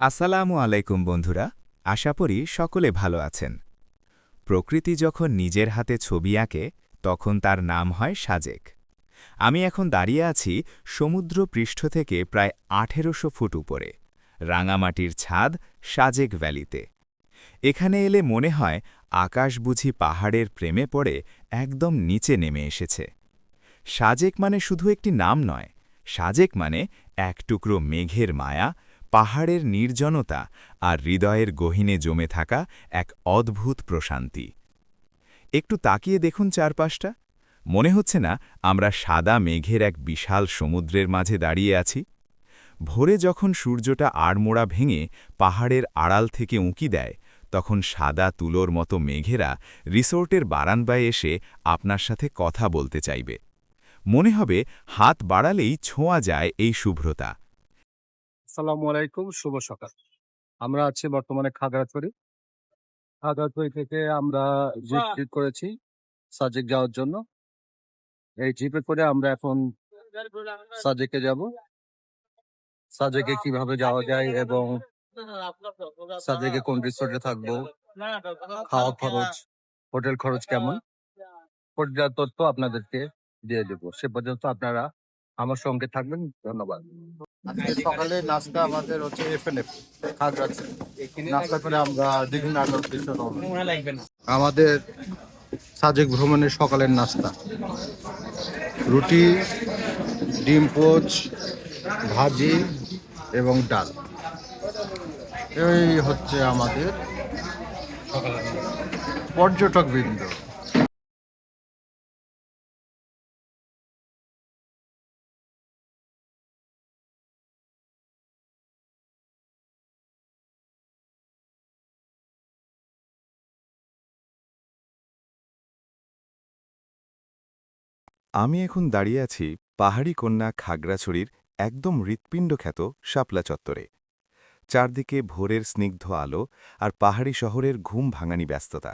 আসসালামু আলাইকুম বন্ধুরা, আশা করি সকলে ভালো আছেন। প্রকৃতি যখন নিজের হাতে ছবি আঁকে, তখন তার নাম হয় সাজেক। আমি এখন দাঁড়িয়ে আছি সমুদ্র পৃষ্ঠ থেকে প্রায় আঠেরোশো ফুট উপরে, রাঙামাটির ছাদ সাজেক ভ্যালিতে। এখানে এলে মনে হয় আকাশ বুঝি পাহাড়ের প্রেমে পড়ে, একদম নিচে নেমে এসেছে। সাজেক মানে শুধু একটি নাম নয়, সাজেক মানে এক টুকরো মেঘের মায়া পাহাড়ের নির্জনতা আর হৃদয়ের গহীনে জমে থাকা এক অদ্ভুত প্রশান্তি। একটু তাকিয়ে দেখুন চারপাশটা। মনে হচ্ছে না আমরা সাদা মেঘের এক বিশাল সমুদ্রের মাঝে দাঁড়িয়ে আছি। ভোরে যখন সূর্যটা আড়মোড়া ভেঙে পাহাড়ের আড়াল থেকে উঁকি দেয়, তখন সাদা তুলোর মতো মেঘেরা রিসোর্টের বারান্দায় এসে আপনার সাথে কথা বলতে চাইবে। মনে হবে হাত বাড়ালেই ছোঁয়া যায় এই শুভ্রতা। আসসালামু আলাইকুম শুভ সকাল। আমরা আছি বর্তমানে খাগড়াছড়ি। খাগড়াছড়ি থেকে আমরা জিপ ঠিক করেছি সাজেক যাওয়ার জন্য। এই জিপে করে আমরা এখন সাজেকে যাব। সাজেকে কীভাবে যাওয়া যায় এবং সাজেকে কোন রিসোর্টে থাকব খাওয়া খরচ হোটেল খরচ কেমন পর্যাপ্ত তথ্য আপনাদেরকে দিয়ে দেবো। সে পর্যন্ত আপনারা আমার সঙ্গে থাকবেন। ধন্যবাদ। আজকে সকালে নাস্তা আমাদের হচ্ছে এফএনএফ খাগড়াছড়ি। নাস্তা করে আমরা উদ্দেশ্যে রওনা আমাদের সাজেক ভ্রমণের সকালের নাস্তা। রুটি ডিম পোচ ভাজি এবং ডাল। এই হচ্ছে আমাদের পর্যটক বৃন্দ আমি এখন দাঁড়িয়ে আছি পাহাড়ি কন্যা খাগড়াছড়ির একদম হৃৎপিণ্ড খ্যাত শাপলা চত্বরে। চারদিকে ভোরের স্নিগ্ধ আলো আর পাহাড়ি শহরের ঘুম ভাঙানি ব্যস্ততা।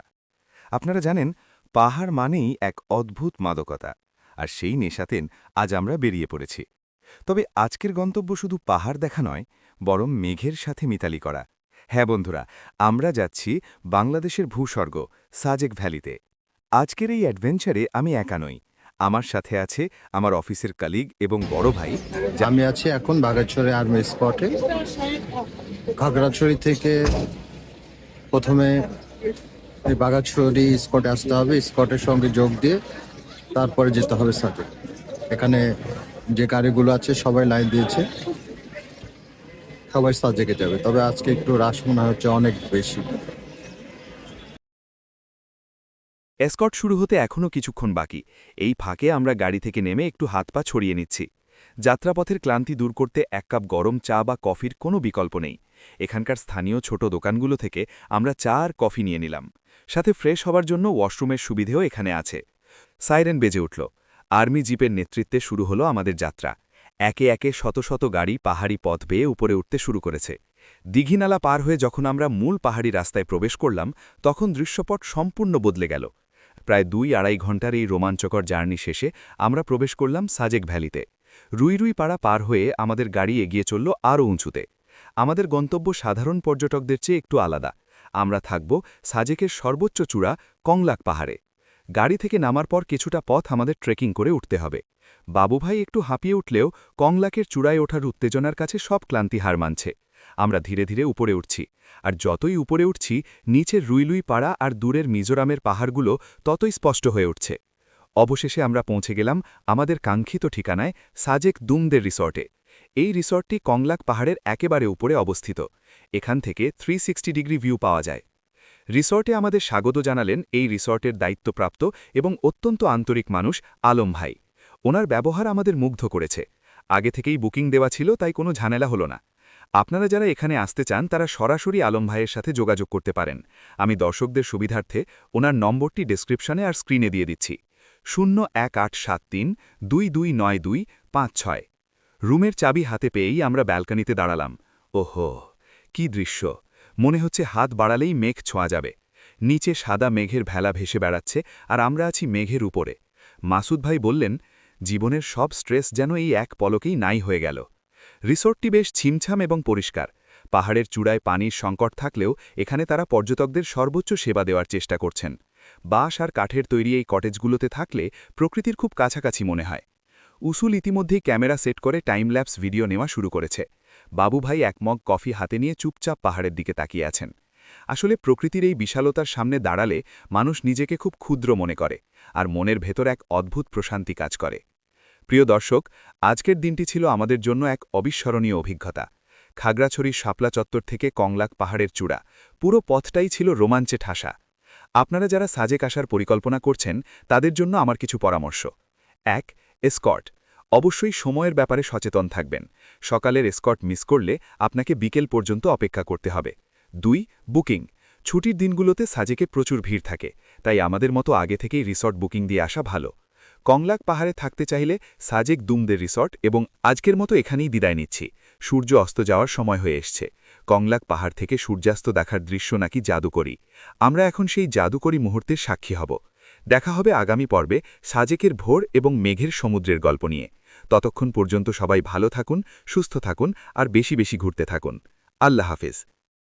আপনারা জানেন, পাহাড় মানেই এক অদ্ভুত মাদকতা, আর সেই নেশাতেন আজ আমরা বেরিয়ে পড়েছি। তবে আজকের গন্তব্য শুধু পাহাড় দেখা নয়, বরং মেঘের সাথে মিতালি করা। হ্যাঁ বন্ধুরা, আমরা যাচ্ছি বাংলাদেশের ভূস্বর্গ, সাজেক ভ্যালিতে। আজকের এই অ্যাডভেঞ্চারে আমি একা নই। আমার সাথে আছে আমার অফিসের কালিগ এবং বড় ভাই আমি আছি এখন বাগাছড়ি আর্মি স্পটে খাগড়াছড়ি থেকে প্রথমে বাগাছড়ি স্পটে আসতে হবে স্পটের সঙ্গে যোগ দিয়ে তারপরে যেতে হবে সাথে। এখানে যে গাড়িগুলো আছে সবাই লাইন দিয়েছে, সবাই সাজেকে যাবে। তবে আজকে একটু রাশ মনে হচ্ছে অনেক বেশি। এসকট শুরু হতে এখনও কিছুক্ষণ বাকি। এই ফাঁকে আমরা গাড়ি থেকে নেমে একটু হাত পা ছড়িয়ে নিচ্ছি। যাত্রাপথের ক্লান্তি দূর করতে এক কাপ গরম চা বা কফির কোনো বিকল্প নেই। এখানকার স্থানীয় ছোট দোকানগুলো থেকে আমরা চা আর কফি নিয়ে নিলাম। সাথে ফ্রেশ হবার জন্য ওয়াশরুমের সুবিধেও এখানে আছে। সাইরেন বেজে উঠল। আর্মি জিপের নেতৃত্বে শুরু হলো আমাদের যাত্রা। একে একে শত শত গাড়ি পাহাড়ি পথ বেয়ে উপরে উঠতে শুরু করেছে। দিঘিনালা পার হয়ে যখন আমরা মূল পাহাড়ি রাস্তায় প্রবেশ করলাম, তখন দৃশ্যপট সম্পূর্ণ বদলে গেল। প্রায় দুই আড়াই ঘণ্টার এই রোমাঞ্চকর জার্নি শেষে আমরা প্রবেশ করলাম সাজেক ভ্যালিতে। রুই রুই পাড়া পার হয়ে আমাদের গাড়ি এগিয়ে চলল আরও উঁচুতে। আমাদের গন্তব্য সাধারণ পর্যটকদের চেয়ে একটু আলাদা। আমরা থাকব সাজেকের সর্বোচ্চ চূড়া কংলাক পাহাড়ে। গাড়ি থেকে নামার পর কিছুটা পথ আমাদের ট্রেকিং করে উঠতে হবে। বাবুভাই একটু হাঁপিয়ে উঠলেও কংলাকের চূড়ায় ওঠার উত্তেজনার কাছে সব ক্লান্তি হার মানছে। আমরা ধীরে ধীরে উপরে উঠছি। আর যতই উপরে উঠছি, নিচের রুইলুই পাড়া আর দূরের মিজোরামের পাহাড়গুলো ততই স্পষ্ট হয়ে উঠছে। অবশেষে আমরা পৌঁছে গেলাম আমাদের কাঙ্ক্ষিত ঠিকানায় সাজেক দুমদের রিসর্টে। এই রিসর্টটি কংলাক পাহাড়ের একেবারে উপরে অবস্থিত। এখান থেকে থ্রি ডিগ্রি ভিউ পাওয়া যায়। রিসর্টে আমাদের স্বাগত জানালেন এই রিসর্টের দায়িত্বপ্রাপ্ত এবং অত্যন্ত আন্তরিক মানুষ আলম ভাই। ওনার ব্যবহার আমাদের মুগ্ধ করেছে। আগে থেকেই বুকিং দেওয়া ছিল, তাই কোনো ঝামেলা হলো না। আপনারা যারা এখানে আসতে চান, তারা সরাসরি আলম ভাইয়ের সাথে যোগাযোগ করতে পারেন। আমি দর্শকদের সুবিধার্থে ওনার নম্বরটি ডেসক্রিপশনে আর স্ক্রিনে দিয়ে দিচ্ছি। শূন্য এক আট সাত তিন দুই দুই নয় দুই পাঁচ ছয়। রুমের চাবি হাতে পেয়েই আমরা ব্যালকানিতে দাঁড়ালাম। ওহো, কি দৃশ্য। মনে হচ্ছে হাত বাড়ালেই মেঘ ছোঁয়া যাবে। নিচে সাদা মেঘের ভেলা ভেসে বেড়াচ্ছে আর আমরা আছি মেঘের উপরে। মাসুদ ভাই বললেন, জীবনের সব স্ট্রেস যেন এই এক পলকেই নাই হয়ে গেল। রিসোর্টটি বেশ ছিমছাম এবং পরিষ্কার। পাহাড়ের চূড়ায় পানির সংকট থাকলেও এখানে তারা পর্যটকদের সর্বোচ্চ সেবা দেওয়ার চেষ্টা করছেন। বাঁশ আর কাঠের তৈরি এই কটেজগুলোতে থাকলে প্রকৃতির খুব কাছাকাছি মনে হয়। উসুল ইতিমধ্যেই ক্যামেরা সেট করে টাইম ল্যাপস ভিডিও নেওয়া শুরু করেছে। বাবু ভাই এক মগ কফি হাতে নিয়ে চুপচাপ পাহাড়ের দিকে তাকিয়ে আছেন। আসলে প্রকৃতির এই বিশালতার সামনে দাঁড়ালে মানুষ নিজেকে খুব ক্ষুদ্র মনে করে, আর মনের ভেতর এক অদ্ভুত প্রশান্তি কাজ করে। প্রিয় দর্শক, আজকের দিনটি ছিল আমাদের জন্য এক অবিস্মরণীয় অভিজ্ঞতা। খাগড়াছড়ির শাপলা চত্বর থেকে কংলাক পাহাড়ের চূড়া। পুরো পথটাই ছিল রোমাঞ্চে ঠাসা। আপনারা যারা সাজেক আসার পরিকল্পনা করছেন, তাদের জন্য আমার কিছু পরামর্শ। এক এসকট অবশ্যই সময়ের ব্যাপারে সচেতন থাকবেন। সকালের এসকট মিস করলে আপনাকে বিকেল পর্যন্ত অপেক্ষা করতে হবে। দুই, বুকিং। ছুটির দিনগুলোতে সাজেকে প্রচুর ভিড় থাকে, তাই আমাদের মতো আগে থেকেই রিসর্ট বুকিং দিয়ে আসা ভালো। কংলাক পাহাড়ে থাকতে চাইলে সাজেক দুমদের রিসর্ট এবং আজকের মতো এখানেই বিদায় নিচ্ছি। সূর্য অস্ত যাওয়ার সময় হয়ে এসছে। কংলাক পাহাড় থেকে সূর্যাস্ত দেখার দৃশ্য নাকি জাদুকরি। আমরা এখন সেই জাদুকরি মুহূর্তের সাক্ষী হব। দেখা হবে আগামী পর্বে সাজেকের ভোর এবং মেঘের সমুদ্রের গল্প নিয়ে। ততক্ষণ পর্যন্ত সবাই ভালো থাকুন, সুস্থ থাকুন আর বেশি বেশি ঘুরতে থাকুন। আল্লাহ হাফেজ।